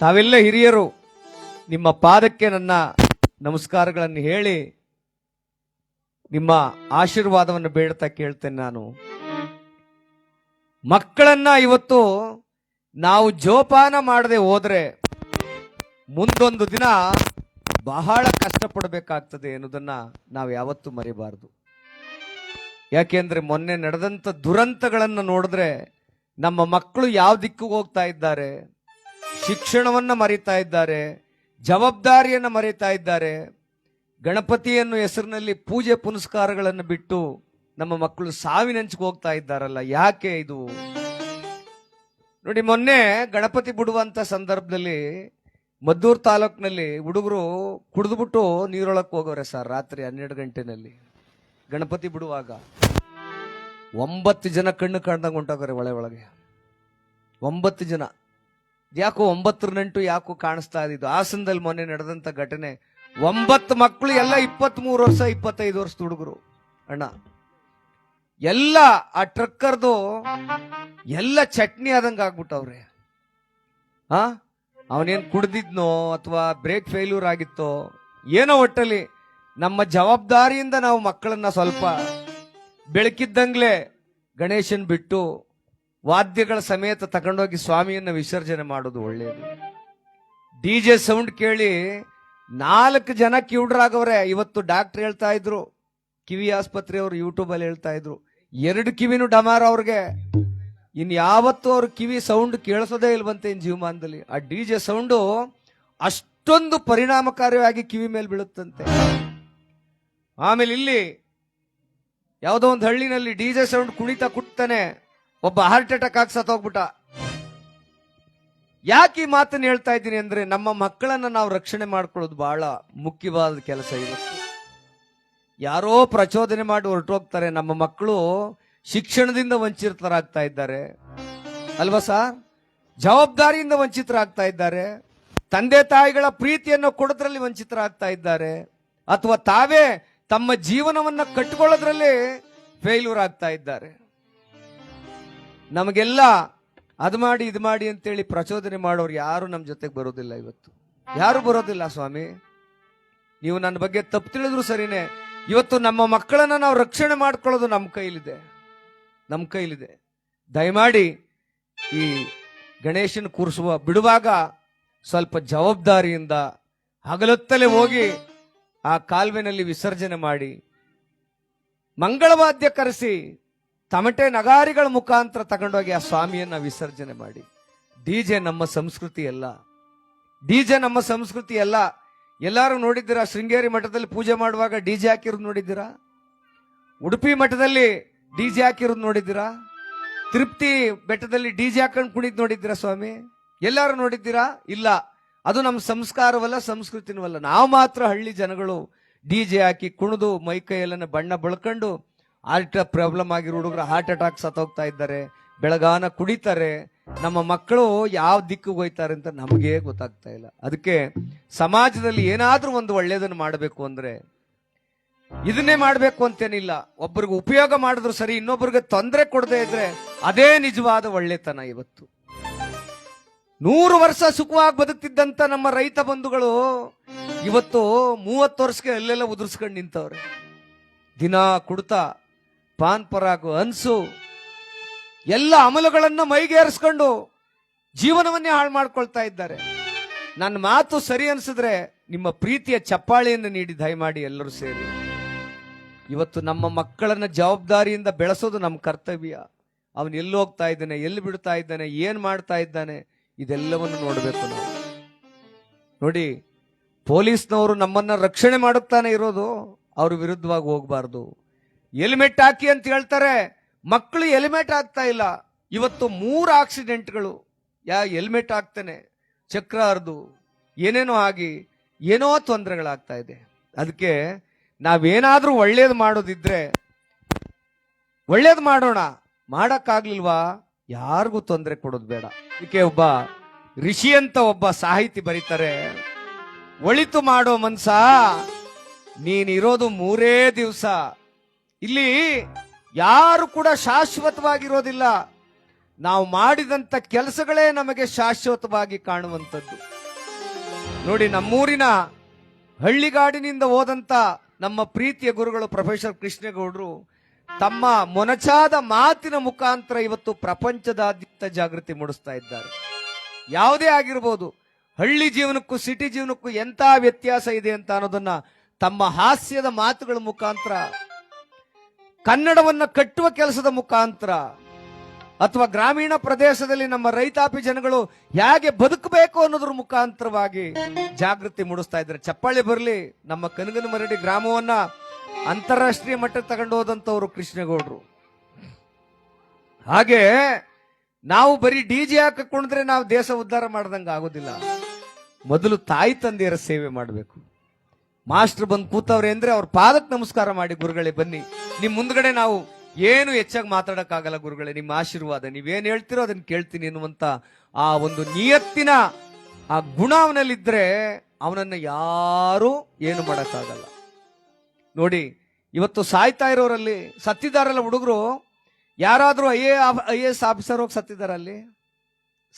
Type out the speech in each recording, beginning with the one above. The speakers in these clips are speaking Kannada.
ತಾವೆಲ್ಲ ಹಿರಿಯರು, ನಿಮ್ಮ ಪಾದಕ್ಕೆ ನನ್ನ ನಮಸ್ಕಾರಗಳನ್ನು ಹೇಳಿ ನಿಮ್ಮ ಆಶೀರ್ವಾದವನ್ನು ಬೇಡ್ತಾ ಕೇಳ್ತೇನೆ ನಾನು. ಮಕ್ಕಳನ್ನ ಇವತ್ತು ನಾವು ಜೋಪಾನ ಮಾಡದೆ ಹೋದ್ರೆ ಮುಂದೊಂದು ದಿನ ಬಹಳ ಕಷ್ಟಪಡಬೇಕಾಗ್ತದೆ ಅನ್ನೋದನ್ನ ನಾವು ಯಾವತ್ತೂ ಮರಿಬಾರದು. ಯಾಕೆಂದ್ರೆ ಮೊನ್ನೆ ನಡೆದಂತ ದುರಂತಗಳನ್ನು ನೋಡಿದ್ರೆ ನಮ್ಮ ಮಕ್ಕಳು ಯಾವ ದಿಕ್ಕಿಗೆ ಹೋಗ್ತಾ ಇದ್ದಾರೆ? ಶಿಕ್ಷಣವನ್ನ ಮರಿತಾ ಇದ್ದಾರೆ, ಜವಾಬ್ದಾರಿಯನ್ನು ಮರಿತಾ ಇದ್ದಾರೆ, ಗಣಪತಿಯನ್ನು ಹೆಸರಿನಲ್ಲಿ ಪೂಜೆ ಪುನಸ್ಕಾರಗಳನ್ನು ಬಿಟ್ಟು ನಮ್ಮ ಮಕ್ಕಳು ಸಾವಿನಂಚಿಗೆ ಹೋಗ್ತಾ ಇದ್ದಾರಲ್ಲ, ಯಾಕೆ ಇದು? ನೋಡಿ, ಮೊನ್ನೆ ಗಣಪತಿ ಬಿಡುವಂತ ಸಂದರ್ಭದಲ್ಲಿ ಮದ್ದೂರು ತಾಲೂಕಿನಲ್ಲಿ ಹುಡುಗರು ಕುಡಿದ್ಬಿಟ್ಟು ನೀರೊಳಕ್ಕೆ ಹೋಗೋರೆ ಸರ್, ರಾತ್ರಿ ಹನ್ನೆರಡು ಗಂಟೆನಲ್ಲಿ, ಗಣಪತಿ ಬಿಡುವಾಗ. ಒಂಬತ್ತು ಜನ ಕಣ್ಣು ಕಾಣ್ದಂಗೆ ಹೊಂಟೋಗೋರೆ ಒಳೆ ಒಳಗೆ. ಒಂಬತ್ತು ಜನ. ಯಾಕೋ ಒಂಬತ್ತರ ನಂಟು ಯಾಕೋ ಕಾಣಿಸ್ತಾ ಇದ್ದಿದ್ದು. ಹಾಸನದಲ್ಲಿ ಮೊನ್ನೆ ನಡೆದಂತ ಘಟನೆ. ಒಂಬತ್ತು ಮಕ್ಕಳು ಎಲ್ಲ ಇಪ್ಪತ್ತ್ ಮೂರು ವರ್ಷ, ಇಪ್ಪತ್ತೈದು ವರ್ಷದ ಹುಡುಗರು. ಅಣ್ಣ, ಎಲ್ಲ ಆ ಟ್ರಕ್ಕರ್ದು ಎಲ್ಲ ಚಟ್ನಿ ಆದಂಗ ಆಗ್ಬಿಟ್ಟವ್ರೆ. ಹಾ ಅವನೇನ್ ಕುಡ್ದಿದ್ನೋ ಅಥವಾ ಬ್ರೇಕ್ ಫೇಲ್ಯೂರ್ ಆಗಿತ್ತೋ, ಏನೋ ಒಟ್ಟಲ್ಲಿ ನಮ್ಮ ಜವಾಬ್ದಾರಿಯಿಂದ ನಾವು ಮಕ್ಕಳನ್ನ ಸ್ವಲ್ಪ ಬೆಳಕಿದ್ದಂಗ್ಲೆ ಗಣೇಶನ್ ಬಿಟ್ಟು ವಾದ್ಯಗಳ ಸಮೇತ ತಗೊಂಡೋಗಿ ಸ್ವಾಮಿಯನ್ನು ವಿಸರ್ಜನೆ ಮಾಡೋದು ಒಳ್ಳೆಯದು ಡಿ ಜೆ ಸೌಂಡ್ ಕೇಳಿ ನಾಲ್ಕು ಜನ ಕಿವುಡ್ರಾಗವ್ರೆ. ಇವತ್ತು ಡಾಕ್ಟರ್ ಹೇಳ್ತಾ ಇದ್ರು, ಕಿವಿ ಆಸ್ಪತ್ರೆಯವರು ಯೂಟ್ಯೂಬ್ ಅಲ್ಲಿ ಹೇಳ್ತಾ ಇದ್ರು. ಎರಡು ಕಿವಿನೂ ಡಮಾರ ಅವ್ರಿಗೆ. ಇನ್ ಯಾವತ್ತೂ ಅವ್ರ ಕಿವಿ ಸೌಂಡ್ ಕೇಳಿಸೋದೇ ಇಲ್ವಂತೆ ಇನ್ ಜೀವಮಾನದಲ್ಲಿ. ಆ ಡಿ ಜೆ ಸೌಂಡು ಅಷ್ಟೊಂದು ಪರಿಣಾಮಕಾರಿಯಾಗಿ ಕಿವಿ ಮೇಲೆ ಬೀಳುತ್ತಂತೆ. ಆಮೇಲೆ ಇಲ್ಲಿ ಯಾವುದೋ ಒಂದು ಹಳ್ಳಿನಲ್ಲಿ ಡಿ ಜೆ ಸೌಂಡ್ ಕುಣಿತಾ ಕುಟ್ತಾನೆ. ಒಬ್ಬ ಹಾರ್ಟ್ ಅಟ್ಯಾಕ್ ಆಗಿ ಸತ್ತೋಗ್ಬಿಟ್ಟ ಯಾಕೆ ಈ ಮಾತನ್ನು ಹೇಳ್ತಾ ಇದ್ದೀನಿ ಅಂದ್ರೆ ನಮ್ಮ ಮಕ್ಕಳನ್ನ ನಾವು ರಕ್ಷಣೆ ಮಾಡ್ಕೊಳ್ಳೋದು ಬಹಳ ಮುಖ್ಯವಾದ ಕೆಲಸ ಇವತ್ತು ಯಾರೋ ಪ್ರಚೋದನೆ ಮಾಡಿ ಹೊರಟೋಗ್ತಾರೆ, ನಮ್ಮ ಮಕ್ಕಳು ಶಿಕ್ಷಣದಿಂದ ವಂಚಿತರಾಗ್ತಾ ಇದ್ದಾರೆ. ಅಲ್ವಾ ಸರ್ ಜವಾಬ್ದಾರಿಯಿಂದ ವಂಚಿತರಾಗ್ತಾ ಇದ್ದಾರೆ. ತಂದೆ ತಾಯಿಗಳ ಪ್ರೀತಿಯನ್ನು ಕೊಡೋದ್ರಲ್ಲಿ ವಂಚಿತರಾಗ್ತಾ ಇದ್ದಾರೆ. ಅಥವಾ ತಾವೇ ತಮ್ಮ ಜೀವನವನ್ನ ಕಟ್ಟಿಕೊಳ್ಳೋದ್ರಲ್ಲಿ ಫೇಲ್ಯೂರ್ ಆಗ್ತಾ ಇದ್ದಾರೆ. ನಮಗೆಲ್ಲ ಅದು ಮಾಡಿ, ಇದು ಮಾಡಿ ಅಂತೇಳಿ ಪ್ರಚೋದನೆ ಮಾಡೋರು ಯಾರು ನಮ್ಮ ಜೊತೆಗೆ ಬರೋದಿಲ್ಲ ಇವತ್ತು. ಯಾರು ಬರೋದಿಲ್ಲ, ಸ್ವಾಮಿ. ನೀವು ನನ್ನ ಬಗ್ಗೆ ತಪ್ಪು ತಿಳಿದ್ರು ಸರಿನೇ. ಇವತ್ತು ನಮ್ಮ ಮಕ್ಕಳನ್ನ ನಾವು ರಕ್ಷಣೆ ಮಾಡ್ಕೊಳ್ಳೋದು ನಮ್ಮ ಕೈಲಿದೆ. ನಮ್ಮ ಕೈಲಿದೆ. ದಯಮಾಡಿ ಈ ಗಣೇಶನ ಕೂರಿಸುವ ಬಿಡುವಾಗ ಸ್ವಲ್ಪ ಜವಾಬ್ದಾರಿಯಿಂದ ಹಗಲೊತ್ತಲೇ ಹೋಗಿ ಆ ಕಾಲುವೆನಲ್ಲಿ ವಿಸರ್ಜನೆ ಮಾಡಿ, ಮಂಗಳವಾದ್ಯ ಕರೆಸಿ ತಮಟೆ ನಗಾರಿಗಳ ಮುಖಾಂತರ ತಗೊಂಡೋಗಿ ಆ ಸ್ವಾಮಿಯನ್ನ ವಿಸರ್ಜನೆ ಮಾಡಿ. ಡಿಜೆ ನಮ್ಮ ಸಂಸ್ಕೃತಿ ಅಲ್ಲ. ಡಿಜೆ ನಮ್ಮ ಸಂಸ್ಕೃತಿ ಅಲ್ಲ. ಎಲ್ಲರೂ ನೋಡಿದ್ದೀರಾ, ಶೃಂಗೇರಿ ಮಠದಲ್ಲಿ ಪೂಜೆ ಮಾಡುವಾಗ ಡಿ ಜೆ ಹಾಕಿರೋದು ನೋಡಿದ್ದೀರಾ? ಉಡುಪಿ ಮಠದಲ್ಲಿ ಡಿ ಜೆ ಹಾಕಿರೋದು ನೋಡಿದ್ದೀರಾ? ತೃಪ್ತಿ ಬೆಟ್ಟದಲ್ಲಿ ಡಿ ಜೆ ಹಾಕೊಂಡು ಕುಣಿದ್ ನೋಡಿದ್ದೀರಾ ಸ್ವಾಮಿ? ಎಲ್ಲರೂ ನೋಡಿದ್ದೀರಾ? ಇಲ್ಲ. ಅದು ನಮ್ಮ ಸಂಸ್ಕಾರವಲ್ಲ ಸಂಸ್ಕೃತಿನವಲ್ಲ ನಾವು ಮಾತ್ರ ಹಳ್ಳಿ ಜನಗಳು ಡಿಜೆ ಹಾಕಿ ಕುಣಿದು ಮೈ ಕೈಯೆಲ್ಲ ಬಣ್ಣ ಬೆಳ್ಕೊಂಡು ಹಾರ್ಟ್ ಪ್ರಾಬ್ಲಮ್ ಆಗಿರೋ ಹುಡುಗರು ಹಾರ್ಟ್ ಅಟ್ಯಾಕ್ ಸತ್ತೋಗ್ತಾ ಇದ್ದಾರೆ, ಬೆಳಗಾನ ಕುಡಿತಾರೆ. ನಮ್ಮ ಮಕ್ಕಳು ಯಾವ ದಿಕ್ಕಿಗೆ ಹೋಯ್ತಾರೆ ಅಂತ ನಮಗೆ ಗೊತ್ತಾಗ್ತಾ ಇಲ್ಲ. ಅದಕ್ಕೆ ಸಮಾಜದಲ್ಲಿ ಏನಾದರೂ ಒಂದು ಒಳ್ಳೆಯದನ್ನು ಮಾಡಬೇಕು ಅಂದ್ರೆ ಇದನ್ನೇ ಮಾಡಬೇಕು ಅಂತೇನಿಲ್ಲ. ಒಬ್ಬರಿಗೆ ಉಪಯೋಗ ಮಾಡಿದ್ರು ಸರಿ ಇನ್ನೊಬ್ಬರಿಗೆ ತೊಂದರೆ ಕೊಡದೆ ಇದ್ರೆ ಅದೇ ನಿಜವಾದ ಒಳ್ಳೆತನ ಇವತ್ತು. ನೂರು ವರ್ಷ ಸುಖವಾಗಿ ಬದುಕ್ತಿದ್ದಂತ ನಮ್ಮ ರೈತ ಬಂಧುಗಳು ಇವತ್ತು ಮೂವತ್ತು ವರ್ಷಕ್ಕೆ ಅಲ್ಲೆಲ್ಲ ಉದುರ್ಸ್ಕೊಂಡು ನಿಂತವ್ರೆ. ದಿನ ಕುಡ್ತಾ ಪಾನ್ ಪರಾಗು ಅನ್ಸು ಎಲ್ಲ ಅಮಲುಗಳನ್ನು ಮೈಗೇರಿಸ್ಕೊಂಡು ಜೀವನವನ್ನೇ ಹಾಳು ಮಾಡ್ಕೊಳ್ತಾ ಇದ್ದಾರೆ. ನನ್ನ ಮಾತು ಸರಿ ಅನ್ಸಿದ್ರೆ ನಿಮ್ಮ ಪ್ರೀತಿಯ ಚಪ್ಪಾಳೆಯನ್ನು ನೀಡಿ ದಯಮಾಡಿ ಎಲ್ಲರೂ ಸೇರಿ. ಇವತ್ತು ನಮ್ಮ ಮಕ್ಕಳನ್ನ ಜವಾಬ್ದಾರಿಯಿಂದ ಬೆಳೆಸೋದು ನಮ್ಮ ಕರ್ತವ್ಯ. ಅವನು ಎಲ್ಲಿ ಹೋಗ್ತಾ ಇದ್ದಾನೆ, ಎಲ್ಲಿ ಬಿಡ್ತಾ ಇದ್ದಾನೆ, ಏನ್ ಮಾಡ್ತಾ ಇದ್ದಾನೆ, ಇದೆಲ್ಲವನ್ನು ನೋಡಬೇಕು ನಾವು. ನೋಡಿ, ಪೊಲೀಸ್ನವರು ನಮ್ಮನ್ನ ರಕ್ಷಣೆ ಮಾಡುತ್ತಾನೆ ಇರೋದು ಅವ್ರ ವಿರುದ್ಧವಾಗಿ ಹೋಗ್ಬಾರ್ದು. ಹೆಲ್ಮೆಟ್ ಹಾಕಿ ಅಂತ ಹೇಳ್ತಾರೆ. ಮಕ್ಕಳು ಹೆಲ್ಮೆಟ್ ಹಾಕ್ತಾ ಇಲ್ಲ. ಇವತ್ತು ಮೂರು ಆಕ್ಸಿಡೆಂಟ್ಗಳು. ಯಾ ಹೆಲ್ಮೆಟ್ ಹಾಕ್ತಾನೆ, ಚಕ್ರ ಹರಿದು, ಏನೇನೋ ಆಗಿ, ಏನೋ ತೊಂದರೆಗಳಾಗ್ತಾ ಇದೆ. ಅದಕ್ಕೆ ನಾವೇನಾದರೂ ಒಳ್ಳೇದು ಮಾಡೋದಿದ್ರೆ, ಒಳ್ಳೇದು ಮಾಡೋಣ. ಮಾಡೋಕ್ಕಾಗ್ಲಿಲ್ವಾ? ಯಾರಿಗೂ ತೊಂದರೆ ಕೊಡೋದು ಬೇಡ. ಅದಕ್ಕೆ ಒಬ್ಬ ಋಷಿ ಅಂತ ಒಬ್ಬ ಸಾಹಿತಿ ಬರೀತಾರೆ. ಒಳಿತು ಮಾಡೋ ಮನ್ಸ? ನೀನಿರೋದು ಮೂರೇ ದಿವಸ. ಇಲ್ಲಿ ಯಾರು ಕೂಡ ಶಾಶ್ವತವಾಗಿರೋದಿಲ್ಲ. ನಾವು ಮಾಡಿದಂತ ಕೆಲಸಗಳೇ ನಮಗೆ ಶಾಶ್ವತವಾಗಿ ಕಾಣುವಂಥದ್ದು. ನೋಡಿ, ನಮ್ಮೂರಿನ ಹಳ್ಳಿಗಾಡಿನಿಂದ ಹೋದಂತ ನಮ್ಮ ಪ್ರೀತಿಯ ಗುರುಗಳು ಪ್ರೊಫೆಸರ್ ಕೃಷ್ಣೇಗೌಡರು ತಮ್ಮ ಮೊನಚಾದ ಮಾತಿನ ಮುಖಾಂತರ ಇವತ್ತು ಪ್ರಪಂಚದಾದ್ಯಂತ ಜಾಗೃತಿ ಮೂಡಿಸ್ತಾ ಇದ್ದಾರೆ. ಯಾವುದೇ ಆಗಿರ್ಬೋದು, ಹಳ್ಳಿ ಜೀವನಕ್ಕೂ, ಸಿಟಿ ಜೀವನಕ್ಕೂ ಎಂಥ ವ್ಯತ್ಯಾಸ ಇದೆ ಅಂತ ಅನ್ನೋದನ್ನ ತಮ್ಮ ಹಾಸ್ಯದ ಮಾತುಗಳ ಮುಖಾಂತರ ಕನ್ನಡವನ್ನ ಕಟ್ಟುವ ಕೆಲಸದ ಮುಖಾಂತರ ಅಥವಾ ಗ್ರಾಮೀಣ ಪ್ರದೇಶದಲ್ಲಿ ನಮ್ಮ ರೈತಾಪಿ ಜನಗಳು ಹೇಗೆ ಬದುಕಬೇಕು ಅನ್ನೋದ್ರ ಮುಖಾಂತರವಾಗಿ ಜಾಗೃತಿ ಮೂಡಿಸ್ತಾ ಇದ್ದಾರೆ. ಚಪ್ಪಾಳೆ ಬರಲಿ, ನಮ್ಮ ಕನಗನ ಮರಡಿ ಗ್ರಾಮವನ್ನ ಅಂತಾರಾಷ್ಟ್ರೀಯ ಮಟ್ಟಕ್ಕೆ ತಗೊಂಡು ಹೋದಂತವ್ರು ಕೃಷ್ಣೇಗೌಡರು. ಹಾಗೆ ನಾವು ಬರೀ ಡಿ ಜಿ ಹಾಕಿಕೊಂಡ್ರೆ ನಾವು ದೇಶ ಉದ್ಧಾರ ಮಾಡ್ದಂಗ ಆಗೋದಿಲ್ಲ. ಮೊದಲು ತಾಯಿ ತಂದೆಯರ ಸೇವೆ ಮಾಡಬೇಕು. ಮಾಸ್ಟರ್ ಬಂದು ಕೂತವ್ರೆ ಅಂದ್ರೆ ಅವ್ರ ಪಾದಕ್ಕೆ ನಮಸ್ಕಾರ ಮಾಡಿ ಗುರುಗಳೇ ಬನ್ನಿ. ನಿಮ್ ಮುಂದ್ಗಡೆ ನಾವು ಏನು ಹೆಚ್ಚಾಗಿ ಮಾತಾಡಕ್ಕಾಗಲ್ಲ ಗುರುಗಳೇ, ನಿಮ್ಮ ಆಶೀರ್ವಾದ. ನೀವೇನ್ ಹೇಳ್ತಿರೋ ಅದನ್ನ ಕೇಳ್ತೀನಿ ಅನ್ನುವಂತ ಆ ಒಂದು ನಿಯತ್ತಿನ ಆ ಗುಣ ಅವನಲ್ಲಿದ್ರೆ ಅವನನ್ನ ಯಾರು ಏನು ಮಾಡಕ್ಕಾಗಲ್ಲ. ನೋಡಿ, ಇವತ್ತು ಸಾಯ್ತಾ ಇರೋರಲ್ಲಿ ಸತ್ತಿದಾರಲ್ಲ ಹುಡುಗರು? ಯಾರಾದ್ರೂ I A I S officer ಹೋಗಿ ಸತ್ತಿದಾರ ಅಲ್ಲಿ?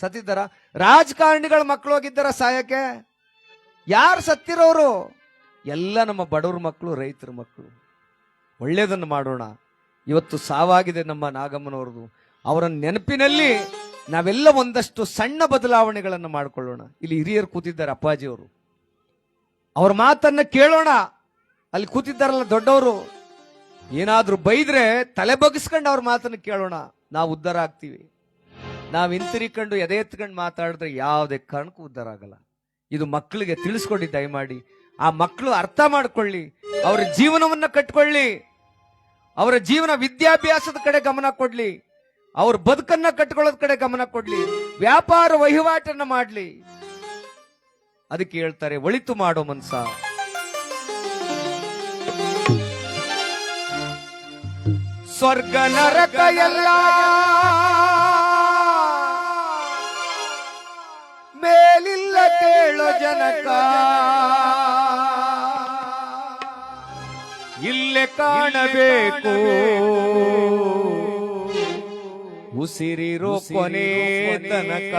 ಸತ್ತಿದ್ದಾರ? ರಾಜಕಾರಣಿಗಳ ಮಕ್ಕಳು ಹೋಗಿದ್ದಾರ ಸಾಯಕ್ಕೆ? ಯಾರು ಸತ್ತಿರೋರು? ಎಲ್ಲ ನಮ್ಮ ಬಡವ್ರ ಮಕ್ಕಳು, ರೈತರ ಮಕ್ಕಳು. ಒಳ್ಳೆಯದನ್ನು ಮಾಡೋಣ. ಇವತ್ತು ಸಾವಾಗಿದೆ ನಮ್ಮ ನಾಗಮ್ಮನವ್ರದ್ದು ಅವರ ನೆನಪಿನಲ್ಲಿ ನಾವೆಲ್ಲ ಒಂದಷ್ಟು ಸಣ್ಣ ಬದಲಾವಣೆಗಳನ್ನು ಮಾಡಿಕೊಳ್ಳೋಣ. ಇಲ್ಲಿ ಹಿರಿಯರು ಕೂತಿದ್ದಾರೆ ಅಪ್ಪಾಜಿಯವರು. ಅವ್ರ ಮಾತನ್ನು ಕೇಳೋಣ. ಅಲ್ಲಿ ಕೂತಿದ್ದಾರಲ್ಲ ದೊಡ್ಡವರು. ಏನಾದರೂ ಬೈದ್ರೆ ತಲೆ ಬಗ್ಸ್ಕೊಂಡು ಅವ್ರ ಮಾತನ್ನು ಕೇಳೋಣ. ನಾವು ಉದ್ಧಾರ ಆಗ್ತೀವಿ. ನಾವು ಹಿಂತಿರಿಕೊಂಡು ಎದೆ ಎತ್ಕೊಂಡು ಮಾತಾಡಿದ್ರೆ ಯಾವುದೇ ಕಾರಣಕ್ಕೂ ಉದ್ಧಾರ ಆಗಲ್ಲ. ಇದು ಮಕ್ಕಳಿಗೆ ತಿಳಿಸ್ಕೊಡಿ, ದಯಮಾಡಿ. ಆ ಮಕ್ಕಳು ಅರ್ಥ ಮಾಡ್ಕೊಳ್ಳಿ, ಅವರ ಜೀವನವನ್ನ ಕಟ್ಕೊಳ್ಳಿ, ಅವರ ಜೀವನ ವಿದ್ಯಾಭ್ಯಾಸದ ಕಡೆ ಗಮನ ಕೊಡ್ಲಿ, ಅವ್ರ ಬದುಕನ್ನ ಕಟ್ಕೊಳ್ಳೋದ್ ಕಡೆ ಗಮನ ಕೊಡ್ಲಿ, ವ್ಯಾಪಾರ ವಹಿವಾಟನ್ನ ಮಾಡ್ಲಿ. ಅದಕ್ಕೆ ಹೇಳ್ತಾರೆ, ಒಳಿತು ಮಾಡೋ ಮನ್ಸ ಸ್ವರ್ಗ, ನರಕ ಎಲ್ಲ. ಮೇಲಿಲ್ಲ ಕೇಳೋ ಜನಕ. ಇಲ್ಲೇ ಕಾಣಬೇಕು. ಉಸಿರಿರೋ ಕೊನೆ ತನಕ.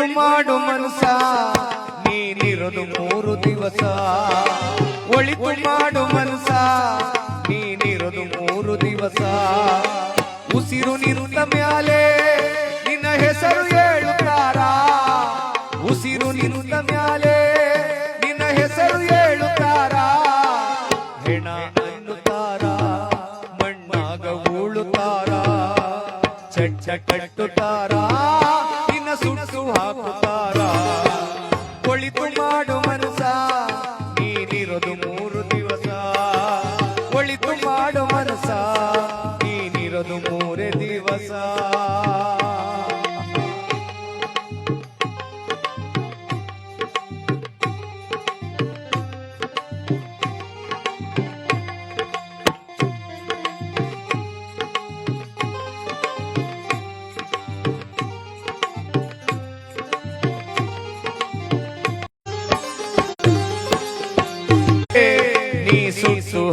ಒಳಿತು ಮಾಡು ಮನಸ ನೀನಿರೋದು ಮೂರು ದಿವಸ. ಒಳಿತು ಮಾಡು ಮನಸ ನೀನಿರೋದು ಮೂರು ದಿವಸ. ಉಸಿರು ನಿರುತ್ತ ಮ್ಯಾಲೆ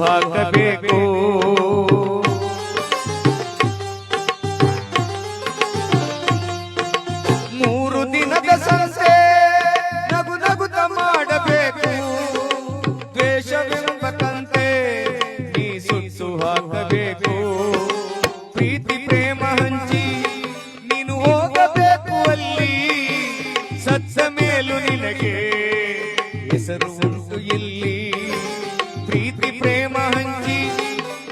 ಹಾಕಬೇಕು ಮೂರು ದಿನದ ಸಂಸೆ ನಗು ನಗುತ ಮಾಡಬೇಕು ದ್ವೇಷವೆಂಬ ಕಂತೆ ನೀ ಸುಟ್ಟು ಹಾಕಬೇಕು. ಪ್ರೀತಿ, ಪ್ರೇಮ ಹಂಚಿ ನೀನು ಹೋಗಬೇಕು ಅಲ್ಲಿ. ಸತ್ಸ ಮೇಲೂ ನಿನಗೆ ಹೆಸರು ಉಂಟು ಇಲ್ಲಿ. ಪ್ರೀತಿ ಪ್ರೇಮ ಹಂಚಿ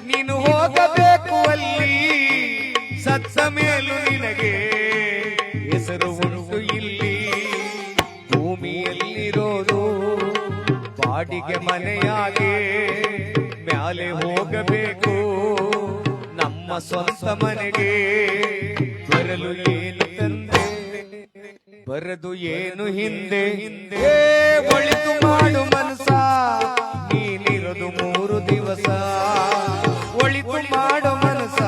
ನೀನು ಹೋಗಬೇಕು ಅಲ್ಲಿ. ಸತ್ತ ಮೇಲೂ ನಿನಗೆ ಹೆಸರು ಉಂಟು ಇಲ್ಲಿ. ಭೂಮಿಯಲ್ಲಿರೋ ಮನೆಯಾಗೆ. ಮ್ಯಾಲೆ ಹೋಗಬೇಕು ನಮ್ಮ ಸ್ವಂತ ಮನೆಗೆ. ಬರಲು ಏನು ತಂದೆ? ಬರದು ಏನು ಹಿಂದೆ? ಹಿಂದೆ? ಒಳಿತು ಮಾಡು ಮನಸ ನೀನಿರೋದು ಮೂರು ದಿವಸ. ಒಳಿತು ಮಾಡು ಮನಸ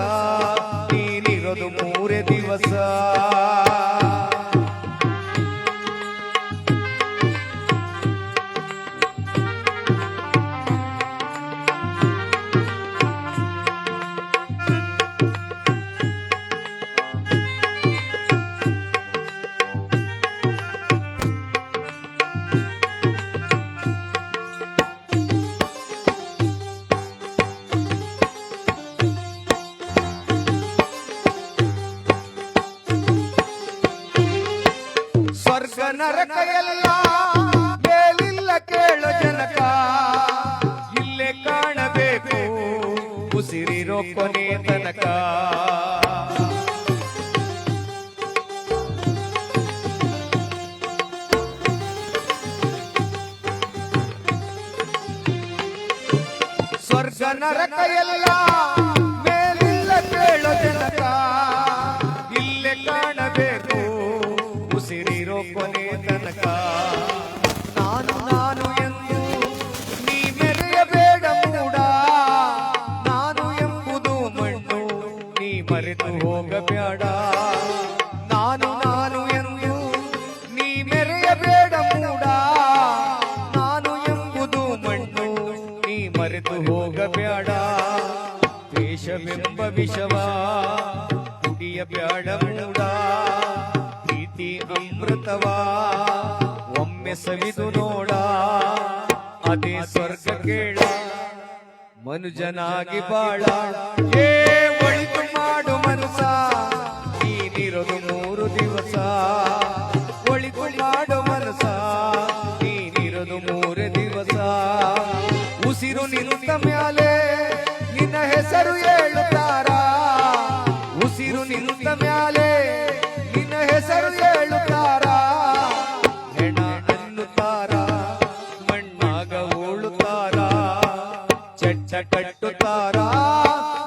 ನೀನಿರೋದು ಮೂರೇ ದಿವಸ. ಸ್ವರ್ಗ ನರಕ ಎಲ್ಲ ಮೇಲಿಲ್ಲ ಕೇಳೋ ಜನಕ. ಇಲ್ಲೇ ಕಾಣಬೇಕು ಉಸಿರಿರೋ ಕೊನೆ ತನಕ. ಸ್ವರ್ಗ ನರಕ ಎಲ್ಲ ಮೇಲಿಲ್ಲ ಕೇಳೋ ಜನಕ. ಉಸಿರಿರೋ ಕೊನೆ ತನಕ ನಾನು ನಾನು ಎಂದು ನೀ ಮೆರೆಯಬೇಡ ಮೂಡ ನಾನು ಎಂಬುದು ಮಣ್ಣು ನೀ ಮರೆತು ಹೋಗಬೇಡ ನಾನು ನಾನು ಎಂದು ನೀ ಮೆರೆಯಬೇಡ ಮೂಡ ನಾನು ಎಂಬುದು ಮಣ್ಣು ನೀ ಮರೆತು ಹೋಗಬೇಡ ದ್ವೇಷವೆಂಬ ವಿಷವ ಅಮೃತವ ಒಮ್ಮೆ ಸವಿದು ನೋಡ ಅದೇ ಸ್ವರ್ಗ ಕೇಳ ಮನುಜನಾಗಿ ಬಾಳ. ಏ ಒಳಿತು ಮಾಡು ಮನಸ ಚಟ್ಟ ಕಟ್ಟುತ್ತಾರ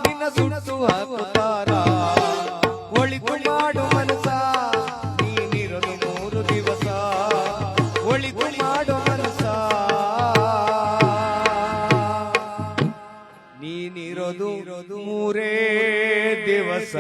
ನಿನ್ನ ಸುಣಸು ಹಾಕುತ್ತಾರ ಒಳಿತು ಮಾಡು ಮನಸ ನೀನಿರೋದು ಮೂರು ದಿವಸ. ಒಳಿತು ಮಾಡು ಮನಸ ನೀನಿರೋದು ಮೂರೇ ದಿವಸ.